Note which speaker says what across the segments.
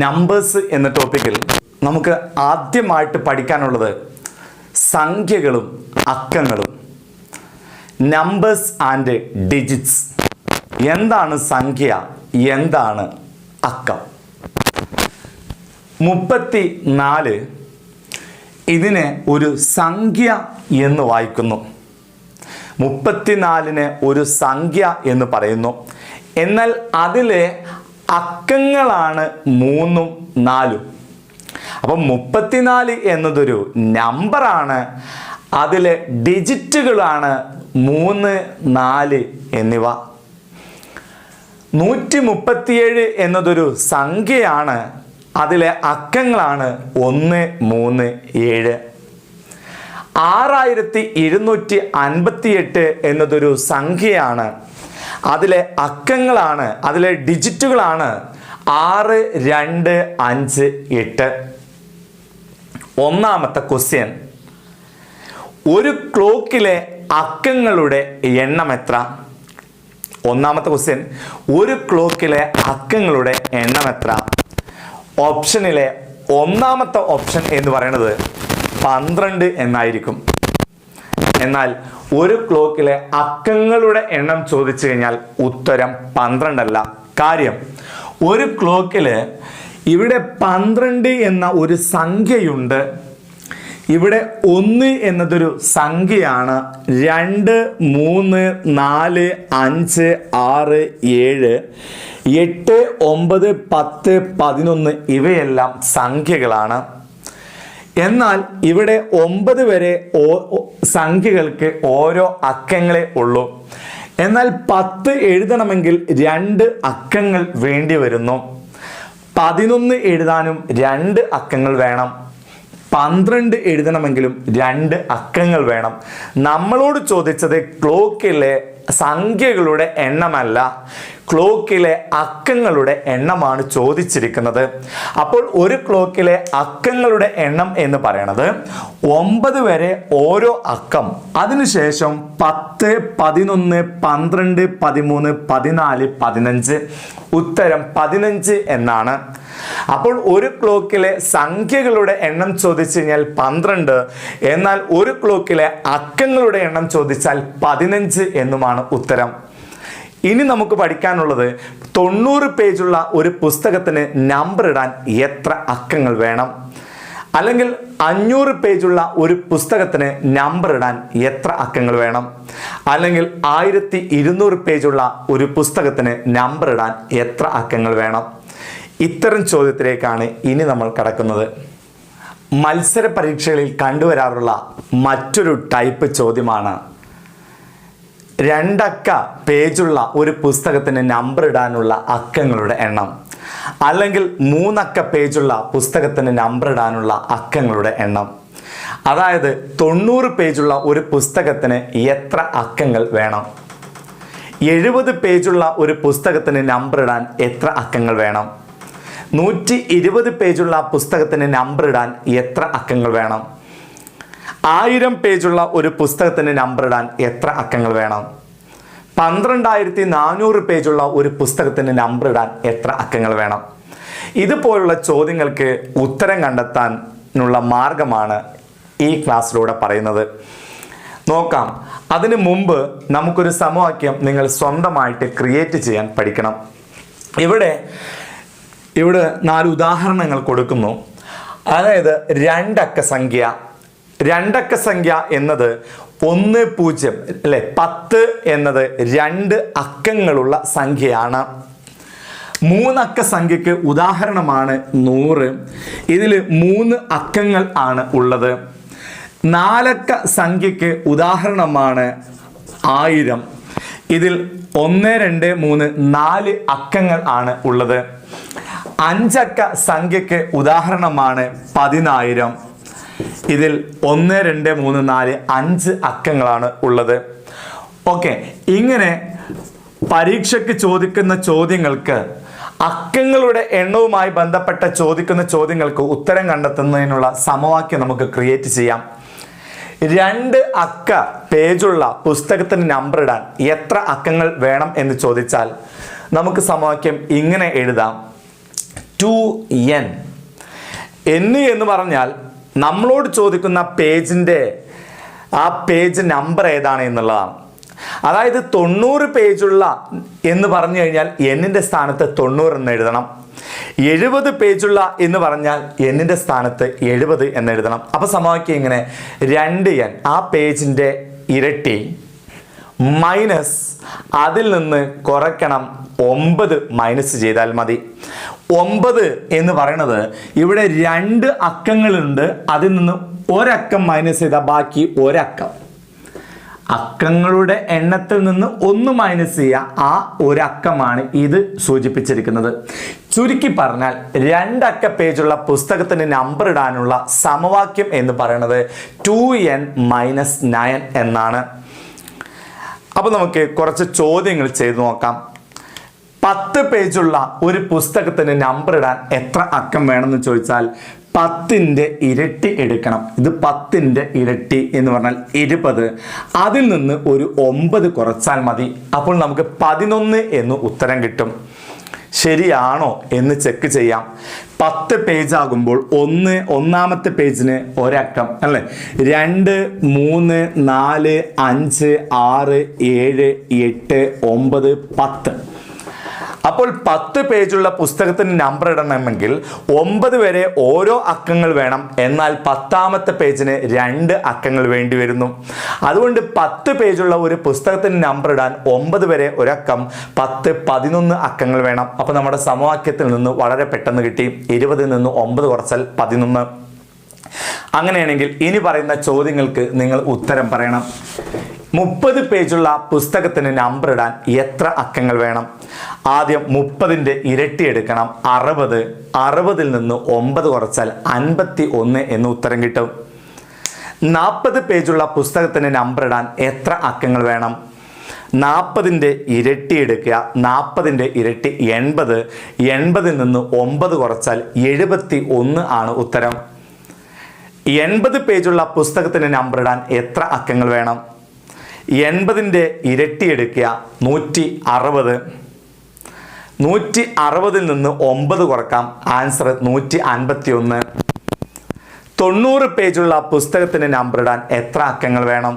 Speaker 1: numbers എന്ന ടോപ്പിക്കിൽ നമുക്ക് ആദ്യമായിട്ട് പഠിക്കാനുള്ളത് സംഖ്യകളും അക്കങ്ങളും നമ്പേഴ്സ് ആൻഡ് ഡിജിറ്റ്സ് എന്താണ് സംഖ്യ എന്താണ് അക്കം മുപ്പത്തി നാല് ഇതിനെ ഒരു സംഖ്യ എന്ന് വായിക്കുന്നു മുപ്പത്തിനാലിന് ഒരു സംഖ്യ എന്ന് പറയുന്നു എന്നാൽ അതിലെ അക്കങ്ങളാണ് മൂന്നും നാലും അപ്പൊ മുപ്പത്തിനാല് എന്നതൊരു നമ്പറാണ് അതിലെ ഡിജിറ്റുകളാണ് മൂന്ന് നാല് എന്നിവ നൂറ്റി മുപ്പത്തിയേഴ് എന്നതൊരു സംഖ്യയാണ് അതിലെ അക്കങ്ങളാണ് ഒന്ന് മൂന്ന് ഏഴ് ആറായിരത്തി ഇരുന്നൂറ്റി അൻപത്തിയെട്ട് എന്നതൊരു സംഖ്യയാണ് അതിലെ അക്കങ്ങളാണ് അതിലെ ഡിജിറ്റുകളാണ് ആറ് രണ്ട് അഞ്ച് എട്ട് ഒന്നാമത്തെ ക്വസ്റ്റ്യൻ ഒരു ക്ലോക്കിലെ അക്കങ്ങളുടെ എണ്ണം എത്ര ഒന്നാമത്തെ ക്വസ്റ്റ്യൻ ഒരു ക്ലോക്കിലെ അക്കങ്ങളുടെ എണ്ണം എത്ര ഓപ്ഷനിലെ ഒന്നാമത്തെ ഓപ്ഷൻ എന്ന് പറയുന്നത് പന്ത്രണ്ട് എന്നായിരിക്കും എന്നാൽ ഒരു ക്ലോക്കിലെ അക്കങ്ങളുടെ എണ്ണം ചോദിച്ചു കഴിഞ്ഞാൽ ഉത്തരം പന്ത്രണ്ടല്ല കാര്യം ഒരു ക്ലോക്കിൽ ഇവിടെ പന്ത്രണ്ട് എന്ന ഒരു സംഖ്യയുണ്ട് ഇവിടെ ഒന്ന് എന്നതൊരു സംഖ്യയാണ് രണ്ട് മൂന്ന് നാല് അഞ്ച് ആറ് ഏഴ് എട്ട് ഒമ്പത് പത്ത് പതിനൊന്ന് ഇവയെല്ലാം സംഖ്യകളാണ് എന്നാൽ ഇവിടെ ഒമ്പത് വരെ സംഖ്യകൾക്ക് ഓരോ അക്കങ്ങളെ ഉള്ളൂ എന്നാൽ പത്ത് എഴുതണമെങ്കിൽ രണ്ട് അക്കങ്ങൾ വേണ്ടി വരുന്നു പതിനൊന്ന് എഴുതാനും രണ്ട് അക്കങ്ങൾ വേണം പന്ത്രണ്ട് എഴുതണമെങ്കിലും രണ്ട് അക്കങ്ങൾ വേണം നമ്മളോട് ചോദിച്ചത് ക്ലോക്കിലെ സംഖ്യകളുടെ എണ്ണമല്ല ക്ലോക്കിലെ അക്കങ്ങളുടെ എണ്ണമാണ് ചോദിച്ചിരിക്കുന്നത് അപ്പോൾ ഒരു ക്ലോക്കിലെ അക്കങ്ങളുടെ എണ്ണം എന്ന് പറയുന്നത് ഒമ്പത് വരെ ഓരോ അക്കം അതിനുശേഷം പത്ത് പതിനൊന്ന് പന്ത്രണ്ട് പതിമൂന്ന് പതിനാല് പതിനഞ്ച് ഉത്തരം പതിനഞ്ച് എന്നാണ് അപ്പോൾ ഒരു ക്ലോക്കിലെ സംഖ്യകളുടെ എണ്ണം ചോദിച്ചു കഴിഞ്ഞാൽ പന്ത്രണ്ട് എന്നാൽ ഒരു ക്ലോക്കിലെ അക്കങ്ങളുടെ എണ്ണം ചോദിച്ചാൽ പതിനഞ്ച് എന്നുമാണ് എന്നാണ് ഉത്തരം ഇനി നമുക്ക് പഠിക്കാനുള്ളത് തൊണ്ണൂറ് പേജുള്ള ഒരു പുസ്തകത്തിന് നമ്പർ ഇടാൻ എത്ര അക്കങ്ങൾ വേണം അല്ലെങ്കിൽ അഞ്ഞൂറ് പേജുള്ള ഒരു പുസ്തകത്തിന് നമ്പർ ഇടാൻ എത്ര അക്കങ്ങൾ വേണം അല്ലെങ്കിൽ ആയിരത്തി ഇരുന്നൂറ് പേജുള്ള ഒരു പുസ്തകത്തിന് നമ്പർ ഇടാൻ എത്ര അക്കങ്ങൾ വേണം ഇത്തരം ചോദ്യത്തിലേക്കാണ് ഇനി നമ്മൾ കടക്കുന്നത് മത്സര പരീക്ഷകളിൽ കണ്ടുവരാറുള്ള മറ്റൊരു ടൈപ്പ് ചോദ്യമാണ് രണ്ടക്ക പേജുള്ള ഒരു പുസ്തകത്തിന് നമ്പർ ഇടാനുള്ള അക്കങ്ങളുടെ എണ്ണം അല്ലെങ്കിൽ മൂന്നക്ക പേജുള്ള പുസ്തകത്തിന് നമ്പർ ഇടാനുള്ള അക്കങ്ങളുടെ എണ്ണം അതായത് തൊണ്ണൂറ് പേജുള്ള ഒരു പുസ്തകത്തിന് എത്ര അക്കങ്ങൾ വേണം എഴുപത് പേജുള്ള ഒരു പുസ്തകത്തിന് നമ്പർ ഇടാൻ എത്ര അക്കങ്ങൾ വേണം നൂറ്റി ഇരുപത് പേജുള്ള പുസ്തകത്തിന് നമ്പർ ഇടാൻ എത്ര അക്കങ്ങൾ വേണം ആയിരം പേജുള്ള ഒരു പുസ്തകത്തിന് നമ്പർ ഇടാൻ എത്ര അക്കങ്ങൾ വേണം പന്ത്രണ്ടായിരത്തി നാനൂറ് പേജുള്ള ഒരു പുസ്തകത്തിന് നമ്പർ ഇടാൻ എത്ര അക്കങ്ങൾ വേണം ഇതുപോലുള്ള ചോദ്യങ്ങൾക്ക് ഉത്തരം കണ്ടെത്താനുള്ള മാർഗമാണ് ഈ ക്ലാസ്സിലൂടെ പറയുന്നത് നോക്കാം അതിന് മുമ്പ് നമുക്കൊരു സമവാക്യം നിങ്ങൾ സ്വന്തമായിട്ട് ക്രിയേറ്റ് ചെയ്യാൻ പഠിക്കണം ഇവിടെ ഇവിടെ നാല് ഉദാഹരണങ്ങൾ കൊടുക്കുന്നു അതായത് രണ്ടക്ക സംഖ്യ രണ്ടക്ക സംഖ്യ എന്നത് ഒന്ന് പൂജ്യം അല്ലെ പത്ത് എന്നത് രണ്ട് അക്കങ്ങളുള്ള സംഖ്യയാണ് മൂന്നക്ക സംഖ്യക്ക് ഉദാഹരണമാണ് നൂറ് ഇതിൽ മൂന്ന് അക്കങ്ങൾ ആണ് ഉള്ളത് നാലക്ക സംഖ്യക്ക് ഉദാഹരണമാണ് ആയിരം ഇതിൽ ഒന്ന് രണ്ട് മൂന്ന് നാല് അക്കങ്ങൾ ആണ് ഉള്ളത് അഞ്ചക്ക സംഖ്യക്ക് ഉദാഹരണമാണ് പതിനായിരം ഇതിൽ ഒന്ന് രണ്ട് മൂന്ന് നാല് അഞ്ച് അക്കങ്ങളാണ് ഉള്ളത് ഓക്കെ ഇങ്ങനെ പരീക്ഷയ്ക്ക് ചോദിക്കുന്ന ചോദ്യങ്ങൾക്ക് അക്കങ്ങളുടെ എണ്ണവുമായി ബന്ധപ്പെട്ട ചോദിക്കുന്ന ചോദ്യങ്ങൾക്ക് ഉത്തരം കണ്ടെത്തുന്നതിനുള്ള സമവാക്യം നമുക്ക് ക്രിയേറ്റ് ചെയ്യാം രണ്ട് അക്ക പേജുള്ള പുസ്തകത്തിന് നമ്പർ ഇടാൻ എത്ര അക്കങ്ങൾ വേണം എന്ന് ചോദിച്ചാൽ നമുക്ക് സമവാക്യം ഇങ്ങനെ എഴുതാം ടു എൻ എന്ന് എന്ന് പറഞ്ഞാൽ നമ്മളോട് ചോദിക്കുന്ന പേജിൻ്റെ ആ പേജ് നമ്പർ ഏതാണ് എന്നുള്ളതാണ് അതായത് തൊണ്ണൂറ് പേജുള്ള എന്ന് പറഞ്ഞു കഴിഞ്ഞാൽ എന്നിൻ്റെ സ്ഥാനത്ത് തൊണ്ണൂറ് എന്ന് എഴുതണം എഴുപത് പേജുള്ള എന്ന് പറഞ്ഞാൽ എന്നിൻ്റെ സ്ഥാനത്ത് എഴുപത് എന്ന് എഴുതണം അപ്പോൾ സമവാക്യം ഇങ്ങനെ രണ്ട് എൻ ആ പേജിൻ്റെ ഇരട്ടി മൈനസ് അതിൽ നിന്ന് കുറയ്ക്കണം ഒമ്പത് മൈനസ് ചെയ്താൽ മതി ഒമ്പത് എന്ന് പറയുന്നത് ഇവിടെ രണ്ട് അക്കങ്ങളുണ്ട് അതിൽ നിന്ന് ഒരക്കം മൈനസ് ചെയ്താൽ ബാക്കി ഒരക്കം അക്കങ്ങളുടെ എണ്ണത്തിൽ നിന്ന് ഒന്ന് മൈനസ് ചെയ്യുക ആ ഒരക്കമാണ് ഇത് സൂചിപ്പിച്ചിരിക്കുന്നത് ചുരുക്കി പറഞ്ഞാൽ രണ്ടക്ക പേജുള്ള പുസ്തകത്തിന് നമ്പർ ഇടാനുള്ള സമവാക്യം എന്ന് പറയുന്നത് ടു എൻ മൈനസ് നയൻ എന്നാണ് അപ്പോൾ നമുക്ക് കുറച്ച് ചോദ്യങ്ങൾ ചെയ്തു നോക്കാം പത്ത് പേജുള്ള ഒരു പുസ്തകത്തിന് നമ്പർ ഇടാൻ എത്ര അക്കം വേണമെന്ന് ചോദിച്ചാൽ പത്തിൻ്റെ ഇരട്ടി എടുക്കണം ഇത് പത്തിൻ്റെ ഇരട്ടി എന്ന് പറഞ്ഞാൽ ഇരുപത് അതിൽ നിന്ന് ഒരു ഒമ്പത് കുറച്ചാൽ മതി അപ്പോൾ നമുക്ക് പതിനൊന്ന് എന്ന് ഉത്തരം കിട്ടും ശരിയാണോ എന്ന് ചെക്ക് ചെയ്യാം പത്ത് പേജ് ആകുമ്പോൾ ഒന്ന് ഒന്നാമത്തെ പേജിന് ഒരക്കം അല്ലേ രണ്ട് മൂന്ന് നാല് അഞ്ച് ആറ് ഏഴ് എട്ട് ഒമ്പത് പത്ത് അപ്പോൾ പത്ത് പേജുള്ള പുസ്തകത്തിന് നമ്പർ ഇടണമെങ്കിൽ ഒമ്പത് വരെ ഓരോ അക്കങ്ങൾ വേണം എന്നാൽ പത്താമത്തെ പേജിന് രണ്ട് അക്കങ്ങൾ വേണ്ടി വരുന്നു അതുകൊണ്ട് പത്ത് പേജുള്ള ഒരു പുസ്തകത്തിന് നമ്പർ ഇടാൻ ഒമ്പത് വരെ ഒരക്കം പത്ത് പതിനൊന്ന് അക്കങ്ങൾ വേണം അപ്പോൾ നമ്മുടെ സമവാക്യത്തിൽ നിന്ന് വളരെ പെട്ടെന്ന് കിട്ടി ഇരുപതിൽ നിന്ന് ഒമ്പത് കുറച്ചാൽ പതിനൊന്ന് അങ്ങനെയാണെങ്കിൽ ഇനി പറയുന്ന ചോദ്യങ്ങൾക്ക് നിങ്ങൾ ഉത്തരം പറയണം മുപ്പത് പേജുള്ള പുസ്തകത്തിന് നമ്പർ ഇടാൻ എത്ര അക്കങ്ങൾ വേണം ആദ്യം മുപ്പതിൻ്റെ ഇരട്ടി എടുക്കണം അറുപത് അറുപതിൽ നിന്ന് ഒമ്പത് കുറച്ചാൽ അൻപത്തി ഒന്ന് എന്ന് ഉത്തരം കിട്ടും നാൽപ്പത് പേജുള്ള പുസ്തകത്തിന് നമ്പർ ഇടാൻ എത്ര അക്കങ്ങൾ വേണം നാൽപ്പതിൻ്റെ ഇരട്ടി എടുക്കുക നാൽപ്പതിൻ്റെ ഇരട്ടി എൺപത് എൺപതിൽ നിന്ന് ഒമ്പത് കുറച്ചാൽ എഴുപത്തി ഒന്ന് ആണ് ഉത്തരം എൺപത് പേജുള്ള പുസ്തകത്തിന് നമ്പർ ഇടാൻ എത്ര അക്കങ്ങൾ വേണം എൺപതിൻ്റെ ഇരട്ടിയെടുക്കുക നൂറ്റി അറുപത് നൂറ്റി അറുപതിൽ നിന്ന് ഒമ്പത് കുറക്കാം ആൻസർ നൂറ്റി അൻപത്തി ഒന്ന് തൊണ്ണൂറ് പേജുള്ള പുസ്തകത്തിൻ്റെ നമ്പർ ഇടാൻ എത്ര അക്കങ്ങൾ വേണം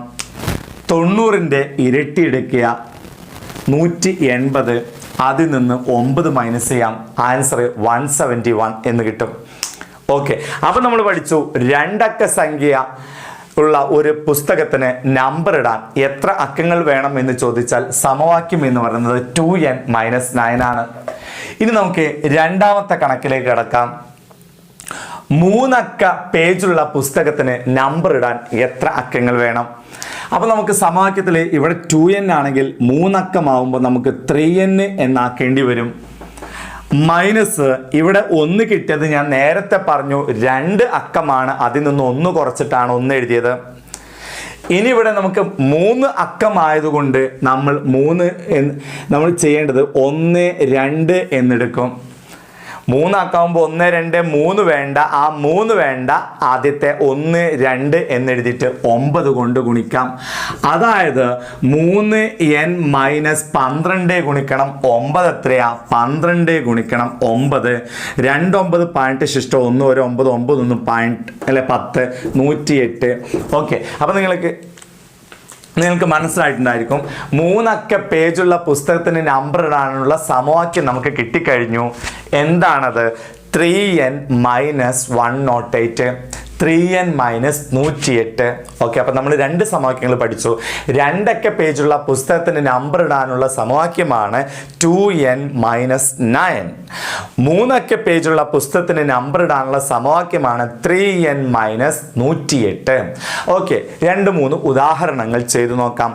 Speaker 1: തൊണ്ണൂറിൻ്റെ ഇരട്ടി എടുക്കുക നൂറ്റി എൺപത് അതിൽ നിന്ന് ഒമ്പത് മൈനസ് ചെയ്യാം ആൻസർ വൺ സെവൻറ്റി വൺ എന്ന് കിട്ടും ഓക്കെ അപ്പം നമ്മൾ പഠിച്ചു രണ്ടക്ക സംഖ്യ ഉള്ള ഒരു പുസ്തകത്തിന് നമ്പർ ഇടാൻ എത്ര അക്കങ്ങൾ വേണം എന്ന് ചോദിച്ചാൽ സമവാക്യം എന്ന് പറയുന്നത് ടു എൻ മൈനസ് നയൻ ആണ് ഇനി നമുക്ക് രണ്ടാമത്തെ കണക്കിലേക്ക് കടക്കാം മൂന്നക്ക പേജുള്ള പുസ്തകത്തിന് നമ്പർ ഇടാൻ എത്ര അക്കങ്ങൾ വേണം അപ്പോൾ നമുക്ക് സമവാക്യത്തിൽ ഇവിടെ ടു എൻ ആണെങ്കിൽ മൂന്നക്കമാവുമ്പോൾ നമുക്ക് ത്രീ എൻ എന്നാക്കേണ്ടി വരും മൈനസ് ഇവിടെ ഒന്ന് കിട്ടിയത് ഞാൻ നേരത്തെ പറഞ്ഞു രണ്ട് അക്കമാണ് അതിൽ നിന്ന് ഒന്ന് കുറച്ചിട്ടാണ് ഒന്ന് എഴുതിയത് ഇനി ഇവിടെ നമുക്ക് മൂന്ന് അക്കമായതുകൊണ്ട് നമ്മൾ മൂന്ന് നമ്മൾ ചെയ്യേണ്ടത് ഒന്ന് രണ്ട് എന്നെടുക്കും മൂന്നാക്കാവുമ്പോൾ ഒന്ന് രണ്ട് മൂന്ന് വേണ്ട ആ മൂന്ന് വേണ്ട ആദ്യത്തെ ഒന്ന് രണ്ട് എന്നെഴുതിയിട്ട് ഒമ്പത് കൊണ്ട് ഗുണിക്കാം അതായത് മൂന്ന് എൻ മൈനസ് പന്ത്രണ്ട് ഗുണിക്കണം ഒമ്പത് എത്രയാ പന്ത്രണ്ട് ഗുണിക്കണം ഒമ്പത് രണ്ടൊമ്പത് പായിന്റ് ശിഷ്ടം ഒന്ന് ഒരു ഒമ്പത് ഒമ്പത് ഒന്ന് പായിന്റ് അല്ലെ പത്ത് നൂറ്റി എട്ട് ഓക്കെ അപ്പം നിങ്ങൾക്ക് നിങ്ങൾക്ക് മനസ്സിലായിട്ടുണ്ടായിരിക്കും മൂന്നക്ക പേജുള്ള പുസ്തകത്തിന് നമ്പർ ഇടാനുള്ള സമവാക്യം നമുക്ക് കിട്ടിക്കഴിഞ്ഞു എന്താണത് three N minus one not eight three N minus എട്ട് ഓക്കെ അപ്പം നമ്മൾ രണ്ട് സമവാക്യങ്ങൾ പഠിച്ചു രണ്ടൊക്കെ പേജുള്ള പുസ്തകത്തിന് നമ്പർ ഇടാനുള്ള സമവാക്യമാണ് ടു എൻ മൈനസ് നയൻ മൂന്നൊക്കെ പേജുള്ള പുസ്തകത്തിന് നമ്പർ ഇടാനുള്ള സമവാക്യമാണ് ത്രീ എൻ മൈനസ് എട്ട് ഓക്കെ രണ്ട് മൂന്ന് ഉദാഹരണങ്ങൾ ചെയ്തു നോക്കാം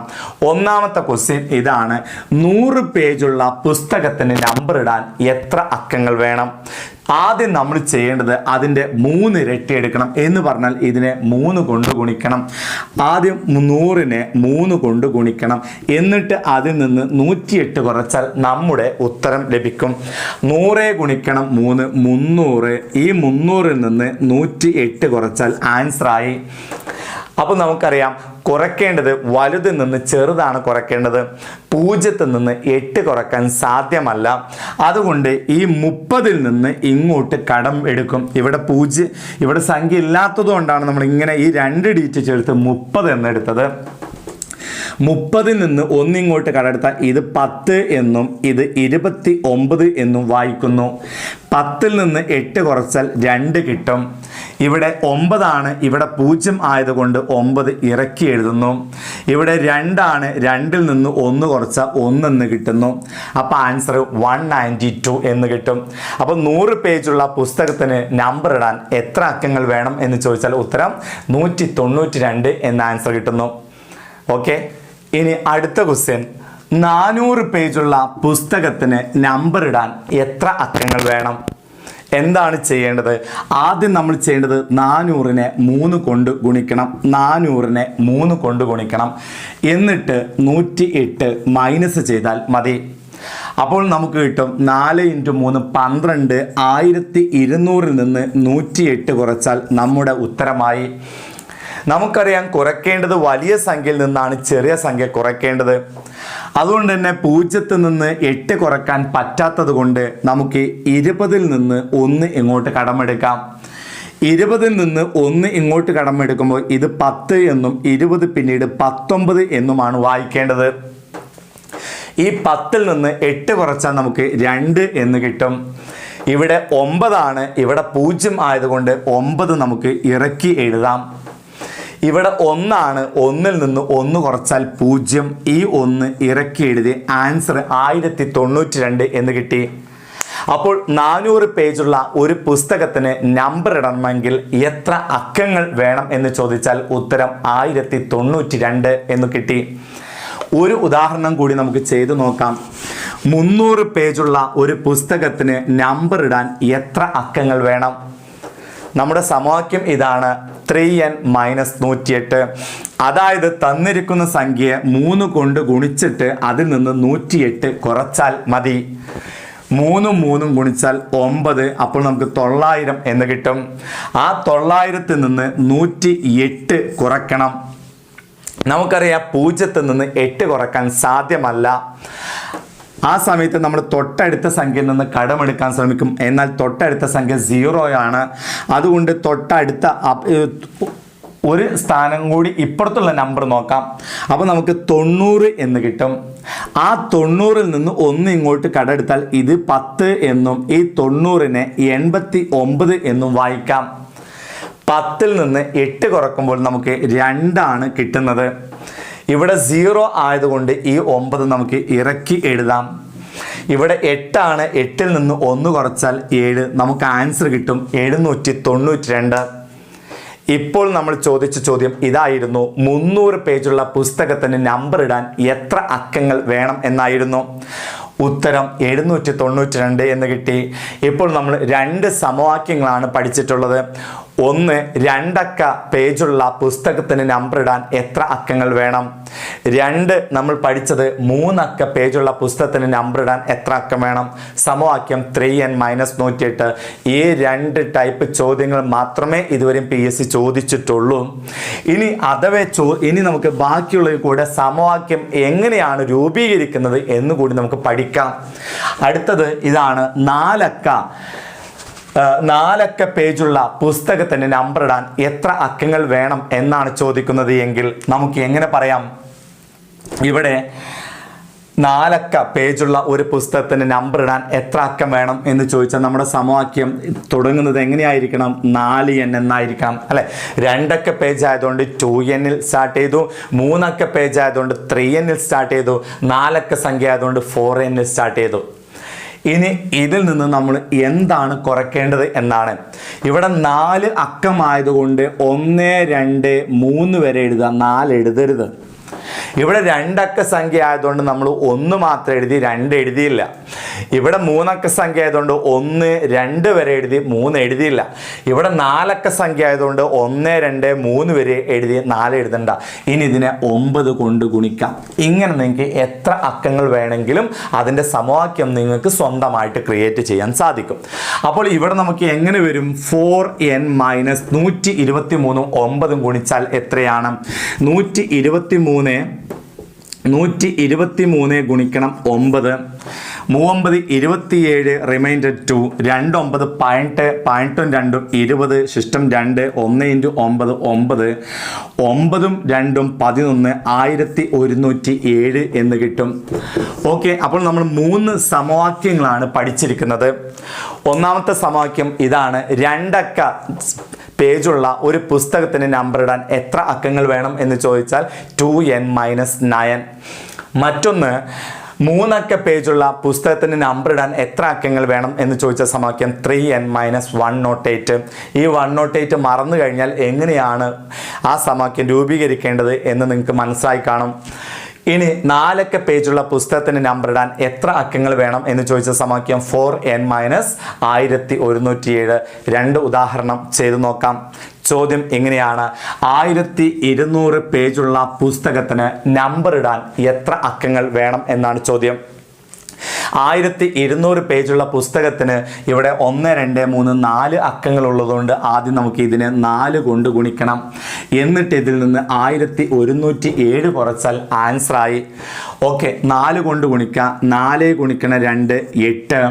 Speaker 1: ഒന്നാമത്തെ ക്വസ്റ്റ്യൻ ഇതാണ് നൂറ് പേജുള്ള പുസ്തകത്തിന് നമ്പർ ഇടാൻ എത്ര അക്കങ്ങൾ വേണം ആദ്യം നമ്മൾ ചെയ്യേണ്ടത് അതിൻ്റെ മൂന്നിരട്ടി എടുക്കണം എന്ന് എന്ന് പറഞ്ഞാൽ ഇതിനെ മൂന്ന് കൊണ്ട് ഗുണിക്കണം ആദ്യം നൂറിനെ മൂന്ന് കൊണ്ട് ഗുണിക്കണം എന്നിട്ട് അതിൽ നിന്ന് നൂറ്റിയെട്ട് കുറച്ചാൽ നമ്മുടെ ഉത്തരം ലഭിക്കും നൂറെ ഗുണിക്കണം മൂന്ന് മുന്നൂറ് ഈ മുന്നൂറിൽ നിന്ന് നൂറ്റി എട്ട് കുറച്ചാൽ ആൻസറായി അപ്പോൾ നമുക്കറിയാം കുറയ്ക്കേണ്ടത് വലുത് നിന്ന് ചെറുതാണ് കുറയ്ക്കേണ്ടത് പൂജ്യത്തിൽ നിന്ന് എട്ട് കുറയ്ക്കാൻ സാധ്യമല്ല അതുകൊണ്ട് ഈ മുപ്പതിൽ നിന്ന് ഇങ്ങോട്ട് കടം എടുക്കും ഇവിടെ പൂജ്യം ഇവിടെ സംഖ്യ ഇല്ലാത്തത് കൊണ്ടാണ് നമ്മൾ ഇങ്ങനെ ഈ രണ്ട് ഡീറ്റ് ചേർത്ത് മുപ്പത് എന്നെടുത്തത് മുപ്പതിൽ നിന്ന് ഒന്നിങ്ങോട്ട് കടമെടുത്താൽ ഇത് പത്ത് എന്നും ഇത് ഇരുപത്തി ഒമ്പത് എന്നും വായിക്കുന്നു പത്തിൽ നിന്ന് എട്ട് കുറച്ചാൽ രണ്ട് കിട്ടും ഇവിടെ ഒമ്പതാണ് ഇവിടെ പൂജ്യം ആയതുകൊണ്ട് ഒമ്പത് ഇറക്കി എഴുതുന്നു ഇവിടെ രണ്ടാണ് രണ്ടിൽ നിന്ന് ഒന്ന് കുറച്ച ഒന്നെന്ന് കിട്ടുന്നു അപ്പോൾ ആൻസർ വൺ നയൻറ്റി ടു എന്ന് കിട്ടും അപ്പോൾ നൂറ് പേജുള്ള പുസ്തകത്തിന് നമ്പർ ഇടാൻ എത്ര അക്കങ്ങൾ വേണം എന്ന് ചോദിച്ചാൽ ഉത്തരം നൂറ്റി തൊണ്ണൂറ്റി രണ്ട് എന്ന ആൻസർ കിട്ടുന്നു ഓക്കെ ഇനി അടുത്ത ക്വസ്റ്റ്യൻ നാനൂറ് പേജുള്ള പുസ്തകത്തിന് നമ്പർ ഇടാൻ എത്ര അക്കങ്ങൾ വേണം എന്താണ് ചെയ്യേണ്ടത് ആദ്യം നമ്മൾ ചെയ്യേണ്ടത് നാനൂറിനെ മൂന്ന് കൊണ്ട് ഗുണിക്കണം നാനൂറിനെ മൂന്ന് കൊണ്ട് ഗുണിക്കണം എന്നിട്ട് നൂറ്റി എട്ട് മൈനസ് ചെയ്താൽ മതി അപ്പോൾ നമുക്ക് കിട്ടും നാല് ഇൻറ്റു മൂന്ന് പന്ത്രണ്ട് ആയിരത്തി ഇരുന്നൂറിൽ നിന്ന് എട്ട് കുറച്ചാൽ നമ്മുടെ ഉത്തരമായി നമുക്കറിയാം കുറയ്ക്കേണ്ടത് വലിയ സംഖ്യയിൽ നിന്നാണ് ചെറിയ സംഖ്യ കുറയ്ക്കേണ്ടത് അതുകൊണ്ട് തന്നെ പൂജ്യത്തിൽ നിന്ന് എട്ട് കുറയ്ക്കാൻ പറ്റാത്തത് കൊണ്ട് നമുക്ക് ഇരുപതിൽ നിന്ന് ഒന്ന് ഇങ്ങോട്ട് കടമെടുക്കാം ഇരുപതിൽ നിന്ന് ഒന്ന് ഇങ്ങോട്ട് കടമെടുക്കുമ്പോൾ ഇത് പത്ത് എന്നും ഇരുപത് പിന്നീട് പത്തൊമ്പത് എന്നുമാണ് വായിക്കേണ്ടത് ഈ പത്തിൽ നിന്ന് എട്ട് കുറച്ചാൽ നമുക്ക് രണ്ട് എന്ന് കിട്ടും ഇവിടെ ഒമ്പതാണ് ഇവിടെ പൂജ്യം ആയതുകൊണ്ട് ഒമ്പത് നമുക്ക് ഇറക്കി എഴുതാം ഇവിടെ ഒന്നാണ് ഒന്നിൽ നിന്ന് ഒന്ന് കുറച്ചാൽ പൂജ്യം ഈ ഒന്ന് ഇറക്കി എഴുതി ആൻസർ ആയിരത്തി തൊണ്ണൂറ്റി രണ്ട് എന്ന് കിട്ടി അപ്പോൾ നാനൂറ് പേജുള്ള ഒരു പുസ്തകത്തിന് നമ്പർ ഇടണമെങ്കിൽ എത്ര അക്കങ്ങൾ വേണം എന്ന് ചോദിച്ചാൽ ഉത്തരം ആയിരത്തി തൊണ്ണൂറ്റി രണ്ട് എന്ന് കിട്ടി ഒരു ഉദാഹരണം കൂടി നമുക്ക് ചെയ്തു നോക്കാം മുന്നൂറ് പേജുള്ള ഒരു പുസ്തകത്തിന് നമ്പർ ഇടാൻ എത്ര അക്കങ്ങൾ വേണം നമ്മുടെ സമവാക്യം ഇതാണ് ത്രീ എൻ മൈനസ് നൂറ്റിയെട്ട് അതായത് തന്നിരിക്കുന്ന സംഖ്യയെ മൂന്ന് കൊണ്ട് ഗുണിച്ചിട്ട് അതിൽ നിന്ന് നൂറ്റിയെട്ട് കുറച്ചാൽ മതി മൂന്നും മൂന്നും ഗുണിച്ചാൽ ഒമ്പത് അപ്പോൾ നമുക്ക് തൊള്ളായിരം എന്ന് കിട്ടും ആ തൊള്ളായിരത്തിൽ നിന്ന് നൂറ്റി എട്ട് കുറയ്ക്കണം നമുക്കറിയാം പൂജ്യത്തിൽ നിന്ന് എട്ട് കുറയ്ക്കാൻ സാധ്യമല്ല ആ സമയത്ത് നമ്മൾ തൊട്ടടുത്ത സംഖ്യയിൽ നിന്ന് കടമെടുക്കാൻ ശ്രമിക്കും എന്നാൽ തൊട്ടടുത്ത സംഖ്യ സീറോയാണ് അതുകൊണ്ട് തൊട്ടടുത്ത ഒരു സ്ഥാനം കൂടി ഇപ്പുറത്തുള്ള നമ്പർ നോക്കാം അപ്പോൾ നമുക്ക് തൊണ്ണൂറ് എന്ന് കിട്ടും ആ തൊണ്ണൂറിൽ നിന്ന് ഒന്ന് ഇങ്ങോട്ട് കടെടുത്താൽ ഇത് പത്ത് എന്നും ഈ തൊണ്ണൂറിനെ എൺപത്തി ഒമ്പത് എന്നും വായിക്കാം പത്തിൽ നിന്ന് എട്ട് കുറക്കുമ്പോൾ നമുക്ക് രണ്ടാണ് കിട്ടുന്നത് ഇവിടെ സീറോ ആയതുകൊണ്ട് ഈ ഒമ്പത് നമുക്ക് ഇറക്കി എഴുതാം ഇവിടെ എട്ടാണ് എട്ടിൽ നിന്ന് ഒന്ന് കുറച്ചാൽ ഏഴ് നമുക്ക് ആൻസർ കിട്ടും എഴുന്നൂറ്റി തൊണ്ണൂറ്റി രണ്ട് ഇപ്പോൾ നമ്മൾ ചോദിച്ച ചോദ്യം ഇതായിരുന്നു മുന്നൂറ് പേജുള്ള പുസ്തകത്തിന് നമ്പർ ഇടാൻ എത്ര അക്കങ്ങൾ വേണം എന്നായിരുന്നു ഉത്തരം എഴുന്നൂറ്റി തൊണ്ണൂറ്റി രണ്ട് എന്ന് കിട്ടി ഇപ്പോൾ നമ്മൾ രണ്ട് സമവാക്യങ്ങളാണ് പഠിച്ചിട്ടുള്ളത് ഒന്ന് രണ്ടക്ക പേജുള്ള പുസ്തകത്തിന് നമ്പർ ഇടാൻ എത്ര അക്കങ്ങൾ വേണം രണ്ട് നമ്മൾ പഠിച്ചത് മൂന്നക്ക പേജുള്ള പുസ്തകത്തിന് നമ്പർ ഇടാൻ എത്ര അക്കം വേണം സമവാക്യം ത്രീ എൻ മൈനസ് നൂറ്റിയെട്ട് ഈ രണ്ട് ടൈപ്പ് ചോദ്യങ്ങൾ മാത്രമേ ഇതുവരെ പി എസ് സി ചോദിച്ചിട്ടുള്ളൂ ഇനി അതവേ ചോ ഇനി നമുക്ക് ബാക്കിയുള്ളതിൽ കൂടെ സമവാക്യം എങ്ങനെയാണ് രൂപീകരിക്കുന്നത് എന്നുകൂടി നമുക്ക് പഠിക്കാം അടുത്തത് ഇതാണ് നാലക്ക നാലക്ക പേജുള്ള പുസ്തകത്തിന് നമ്പർ ഇടാൻ എത്ര അക്കങ്ങൾ വേണം എന്നാണ് ചോദിക്കുന്നത് എങ്കിൽ നമുക്ക് എങ്ങനെ പറയാം ഇവിടെ നാലക്ക പേജുള്ള ഒരു പുസ്തകത്തിന് നമ്പർ ഇടാൻ എത്ര അക്കം വേണം എന്ന് ചോദിച്ചാൽ നമ്മുടെ സമവാക്യം തുടങ്ങുന്നത് എങ്ങനെയായിരിക്കണം നാല് എൻ എന്നായിരിക്കണം അല്ലെ രണ്ടക്ക പേജ് ആയതുകൊണ്ട് ടു എന്നിൽ സ്റ്റാർട്ട് ചെയ്തു മൂന്നക്ക പേജ് ആയതുകൊണ്ട് ത്രീ എന്നിൽ സ്റ്റാർട്ട് ചെയ്തു നാലക്ക സംഖ്യ ആയതുകൊണ്ട് ഫോർ എന്നിൽ സ്റ്റാർട്ട് ചെയ്തു ഇനി ഇതിൽ നിന്ന് നമ്മൾ എന്താണ് കുറയ്ക്കേണ്ടത് എന്നാണ് ഇവിടെ നാല് അക്കമായതുകൊണ്ട് ഒന്ന് രണ്ട് മൂന്ന് വരെ എഴുതുക നാല് എഴുതരുത് ഇവിടെ രണ്ടക്ക സംഖ്യ ആയതുകൊണ്ട് നമ്മൾ ഒന്ന് മാത്രം എഴുതി രണ്ട് എഴുതിയില്ല ഇവിടെ മൂന്നക്ക സംഖ്യ ആയതുകൊണ്ട് ഒന്ന് രണ്ട് വരെ എഴുതി മൂന്ന് എഴുതിയില്ല ഇവിടെ നാലക്ക സംഖ്യ ആയതുകൊണ്ട് ഒന്ന് രണ്ട് മൂന്ന് വരെ എഴുതി നാല് എഴുതണ്ട ഇനി ഇതിനെ ഒമ്പത് കൊണ്ട് ഗുണിക്കാം ഇങ്ങനെ നിങ്ങൾക്ക് എത്ര അക്കങ്ങൾ വേണമെങ്കിലും അതിൻ്റെ സമവാക്യം നിങ്ങൾക്ക് സ്വന്തമായിട്ട് ക്രിയേറ്റ് ചെയ്യാൻ സാധിക്കും അപ്പോൾ ഇവിടെ നമുക്ക് എങ്ങനെ വരും ഫോർ എൻ മൈനസ് നൂറ്റി ഇരുപത്തി മൂന്നും ഒമ്പതും ഗുണിച്ചാൽ എത്രയാണ് നൂറ്റി ഇരുപത്തി മൂന്ന് നൂറ്റി ഇരുപത്തി മൂന്ന് ഗുണിക്കണം ഒമ്പത് മൂവമ്പത് ഇരുപത്തിയേഴ് റിമൈൻഡർ ടു രണ്ട് ഒമ്പത് പതിനെട്ട് പതിനെട്ടും രണ്ടും ഇരുപത് സിസ്റ്റം രണ്ട് ഒന്ന് ഇൻറ്റു ഒമ്പത് ഒമ്പത് ഒമ്പതും രണ്ടും പതിനൊന്ന് ആയിരത്തി ഒരുന്നൂറ്റി ഏഴ് എന്ന് കിട്ടും ഓക്കെ അപ്പോൾ നമ്മൾ മൂന്ന് സമവാക്യങ്ങളാണ് പഠിച്ചിരിക്കുന്നത് ഒന്നാമത്തെ സമവാക്യം ഇതാണ് രണ്ടക്ക പേജുള്ള ഒരു പുസ്തകത്തിന് നമ്പർ ഇടാൻ എത്ര അക്കങ്ങൾ വേണം എന്ന് ചോദിച്ചാൽ ടു എൻ മൈനസ് നയൻ മറ്റൊന്ന് മൂന്നക്ക പേജുള്ള പുസ്തകത്തിൻ്റെ നമ്പർ ഇടാൻ എത്ര അക്കങ്ങൾ വേണം എന്ന് ചോദിച്ച സമവാക്യം three N minus one not eight ഈ വൺ നോട്ട് എയ്റ്റ് മറന്നു കഴിഞ്ഞാൽ എങ്ങനെയാണ് ആ സമവാക്യം രൂപീകരിക്കേണ്ടത് എന്ന് നിങ്ങൾക്ക് മനസ്സിലായി കാണും ഇനി നാലക്ക പേജുള്ള പുസ്തകത്തിന് നമ്പർ ഇടാൻ എത്ര അക്കങ്ങൾ വേണം എന്ന് ചോദിച്ച സമവാക്യം ഫോർ എൻ മൈനസ് ആയിരത്തി ഒരുന്നൂറ്റിയേഴ് രണ്ട് ഉദാഹരണം ചെയ്തു നോക്കാം ചോദ്യം എങ്ങനെയാണ് ആയിരത്തി ഇരുന്നൂറ് പേജുള്ള പുസ്തകത്തിന് നമ്പർ ഇടാൻ എത്ര അക്കങ്ങൾ വേണം എന്നാണ് ചോദ്യം ആയിരത്തി ഇരുന്നൂറ് പേജുള്ള പുസ്തകത്തിന് ഇവിടെ ഒന്ന് രണ്ട് മൂന്ന് നാല് അക്കങ്ങൾ ഉള്ളതുകൊണ്ട് ആദ്യം നമുക്ക് ഇതിനെ നാല് കൊണ്ട് ഗുണിക്കണം എന്നിട്ട് ഇതിൽ നിന്ന് ആയിരത്തി ഒരുന്നൂറ്റി ഏഴ് കുറച്ചാൽ ആൻസറായി ഓക്കെ നാല് കൊണ്ട് ഗുണിക്കുക നാല് ഗുണിക്കണ രണ്ട് എട്ട്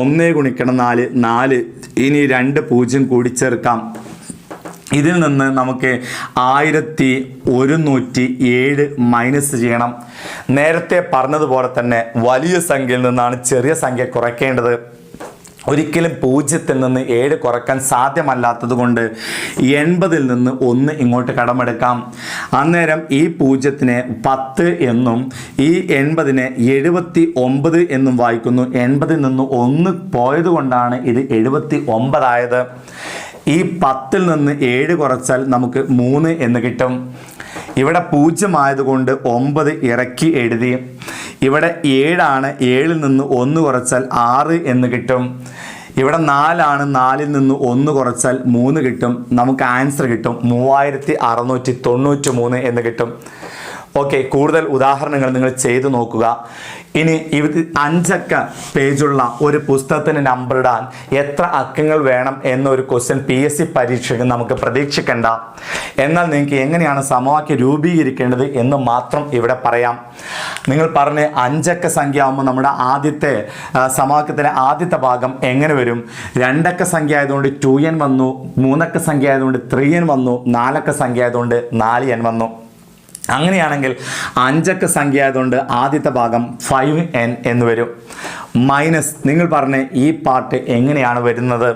Speaker 1: ഒന്ന് ഗുണിക്കണം നാല് നാല് ഇനി രണ്ട് പൂജ്യം കൂടി ചേർക്കാം ഇതിൽ നിന്ന് നമുക്ക് ആയിരത്തി ഒരുന്നൂറ്റി ഏഴ് മൈനസ് ചെയ്യണം നേരത്തെ പറഞ്ഞതുപോലെ തന്നെ വലിയ സംഖ്യയിൽ നിന്നാണ് ചെറിയ സംഖ്യ കുറയ്ക്കേണ്ടത് ഒരിക്കലും പൂജ്യത്തിൽ നിന്ന് ഏഴ് കുറക്കാൻ സാധ്യമല്ലാത്തത് കൊണ്ട് എൺപതിൽ നിന്ന് ഒന്ന് ഇങ്ങോട്ട് കടമെടുക്കാം അന്നേരം ഈ പൂജ്യത്തിനെ പത്ത് എന്നും ഈ എൺപതിനെ എഴുപത്തി ഒമ്പത് എന്നും വായിക്കുന്നു എൺപതിൽ നിന്ന് ഒന്ന് പോയത് കൊണ്ടാണ് ഇത് എഴുപത്തി ഒമ്പതായത് ഈ പത്തിൽ നിന്ന് ഏഴ് കുറച്ചാൽ നമുക്ക് മൂന്ന് എന്ന് കിട്ടും ഇവിടെ പൂജ്യമായതുകൊണ്ട് ഒമ്പത് ഇറക്കി എഴുതി ഇവിടെ ഏഴാണ് ഏഴിൽ നിന്ന് ഒന്ന് കുറച്ചാൽ ആറ് എന്ന് കിട്ടും ഇവിടെ നാലാണ് നാലിൽ നിന്ന് ഒന്ന് കുറച്ചാൽ മൂന്ന് കിട്ടും നമുക്ക് ആൻസർ കിട്ടും മൂവായിരത്തി അറുന്നൂറ്റി തൊണ്ണൂറ്റി മൂന്ന് എന്ന് കിട്ടും ഓക്കെ കൂടുതൽ ഉദാഹരണങ്ങൾ നിങ്ങൾ ചെയ്തു നോക്കുക ഇനി ഇരുപത്തി അഞ്ചക്ക പേജുള്ള ഒരു പുസ്തകത്തിന് നമ്പർ ഇടാൻ എത്ര അക്കങ്ങൾ വേണം എന്നൊരു ക്വസ്റ്റ്യൻ പി എസ് സി പരീക്ഷയ്ക്ക് നമുക്ക് പ്രതീക്ഷിക്കേണ്ട എന്നാൽ നിങ്ങൾക്ക് എങ്ങനെയാണ് സമവാക്യം രൂപീകരിക്കേണ്ടത് എന്ന് മാത്രം ഇവിടെ പറയാം നിങ്ങൾ പറഞ്ഞ അഞ്ചക്ക സംഖ്യ ആകുമ്പോൾ നമ്മുടെ ആദ്യത്തെ സമവാക്യത്തിലെ ആദ്യത്തെ ഭാഗം എങ്ങനെ വരും രണ്ടക്ക സംഖ്യ ആയതുകൊണ്ട് ടു എൻ വന്നു മൂന്നക്ക സംഖ്യ ആയതുകൊണ്ട് ത്രീ എൻ വന്നു നാലക്ക സംഖ്യ ആയതുകൊണ്ട് നാല് എൻ വന്നു അങ്ങനെയാണെങ്കിൽ അഞ്ചക്ക സംഖ്യ ആയതുകൊണ്ട് ആദ്യത്തെ ഭാഗം ഫൈവ് എൻ എന്ന് വരും മൈനസ് നിങ്ങൾ പറഞ്ഞ ഈ പാർട്ട് എങ്ങനെയാണ് വരുന്നത്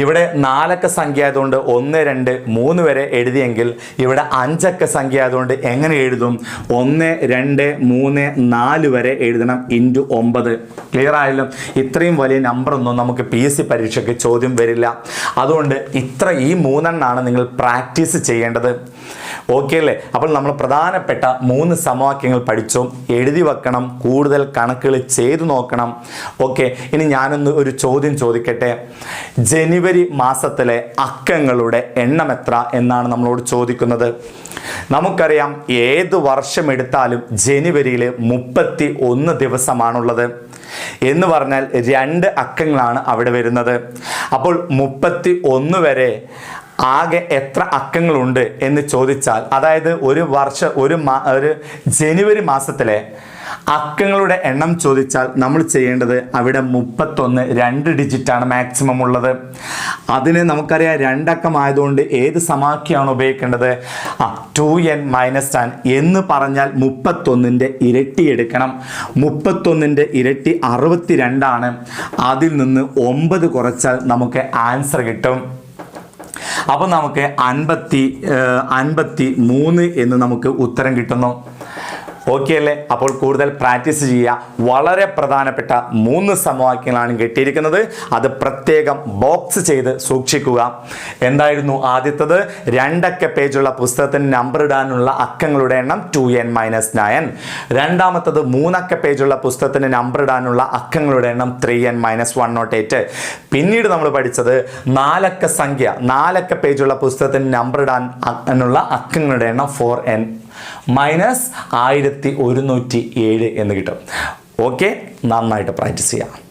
Speaker 1: ഇവിടെ നാലക്ക സംഖ്യ ആയതുകൊണ്ട് ഒന്ന് രണ്ട് മൂന്ന് വരെ എഴുതിയെങ്കിൽ ഇവിടെ അഞ്ചക്ക സംഖ്യ ആയതുകൊണ്ട് എങ്ങനെ എഴുതും ഒന്ന് രണ്ട് മൂന്ന് നാല് വരെ എഴുതണം ഇൻറ്റു ഒമ്പത് ക്ലിയർ ആയാലും ഇത്രയും വലിയ നമ്പറൊന്നും നമുക്ക് പി എസ് സി പരീക്ഷയ്ക്ക് ചോദ്യം വരില്ല അതുകൊണ്ട് ഇത്ര ഈ മൂന്നെണ്ണാണ് നിങ്ങൾ പ്രാക്ടീസ് ചെയ്യേണ്ടത് ഓക്കെ അല്ലേ അപ്പോൾ നമ്മൾ പ്രധാനപ്പെട്ട മൂന്ന് സമവാക്യങ്ങൾ പഠിച്ചു എഴുതി വെക്കണം കൂടുതൽ കണക്കുകൾ ചെയ്തു നോക്കണം ഓക്കെ ഇനി ഞാനൊന്ന് ഒരു ചോദ്യം ചോദിക്കട്ടെ ജനുവരി മാസത്തിലെ അക്കങ്ങളുടെ എണ്ണം എത്ര എന്നാണ് നമ്മളോട് ചോദിക്കുന്നത് നമുക്കറിയാം ഏത് വർഷം എടുത്താലും ജനുവരിയിൽ മുപ്പത്തി ഒന്ന് ദിവസമാണുള്ളത് എന്ന് പറഞ്ഞാൽ രണ്ട് അക്കങ്ങളാണ് അവിടെ വരുന്നത് അപ്പോൾ മുപ്പത്തി ഒന്ന് വരെ ആകെ എത്ര അക്കങ്ങളുണ്ട് എന്ന് ചോദിച്ചാൽ അതായത് ഒരു വർഷം ഒരു ഒരു ജനുവരി മാസത്തിലെ അക്കങ്ങളുടെ എണ്ണം ചോദിച്ചാൽ നമ്മൾ ചെയ്യേണ്ടത് അവിടെ മുപ്പത്തൊന്ന് രണ്ട് ഡിജിറ്റാണ് മാക്സിമം ഉള്ളത് അതിന് നമുക്കറിയാം രണ്ടക്കം ആയതുകൊണ്ട് ഏത് സമാഖ്യമാണ് ഉപയോഗിക്കേണ്ടത് ആ ടു എൻ മൈനസ് ടെൻ എന്ന് പറഞ്ഞാൽ മുപ്പത്തൊന്നിൻ്റെ ഇരട്ടി എടുക്കണം മുപ്പത്തൊന്നിൻ്റെ ഇരട്ടി അറുപത്തി രണ്ടാണ് അതിൽ നിന്ന് ഒമ്പത് കുറച്ചാൽ നമുക്ക് ആൻസർ കിട്ടും അപ്പോൾ നമുക്ക് അൻപത്തി അൻപത്തി മൂന്ന് എന്ന് നമുക്ക് ഉത്തരം കിട്ടുന്നു ഓക്കെ അല്ലേ അപ്പോൾ കൂടുതൽ പ്രാക്ടീസ് ചെയ്യുക വളരെ പ്രധാനപ്പെട്ട മൂന്ന് സമവാക്യങ്ങളാണ് കിട്ടിയിരിക്കുന്നത് അത് പ്രത്യേകം ബോക്സ് ചെയ്ത് സൂക്ഷിക്കുക എന്തായിരുന്നു ആദ്യത്തത് രണ്ടക്ക പേജുള്ള പുസ്തകത്തിന് നമ്പർ ഇടാനുള്ള അക്കങ്ങളുടെ എണ്ണം ടു എൻ മൈനസ് നയൻ രണ്ടാമത്തത് മൂന്നക്ക പേജുള്ള പുസ്തകത്തിന് നമ്പർ ഇടാനുള്ള അക്കങ്ങളുടെ എണ്ണം three N minus one not eight പിന്നീട് നമ്മൾ പഠിച്ചത് നാലക്ക സംഖ്യ നാലക്ക പേജുള്ള പുസ്തകത്തിന് നമ്പർ ഇടാൻ എന്നുള്ള അക്കങ്ങളുടെ എണ്ണം ഫോർ എൻ മൈനസ് ആയിരത്തി ഒരുന്നൂറ്റി ഏഴ് എന്ന് കിട്ടും ഓക്കെ നന്നായിട്ട് പ്രാക്ടീസ് ചെയ്യാം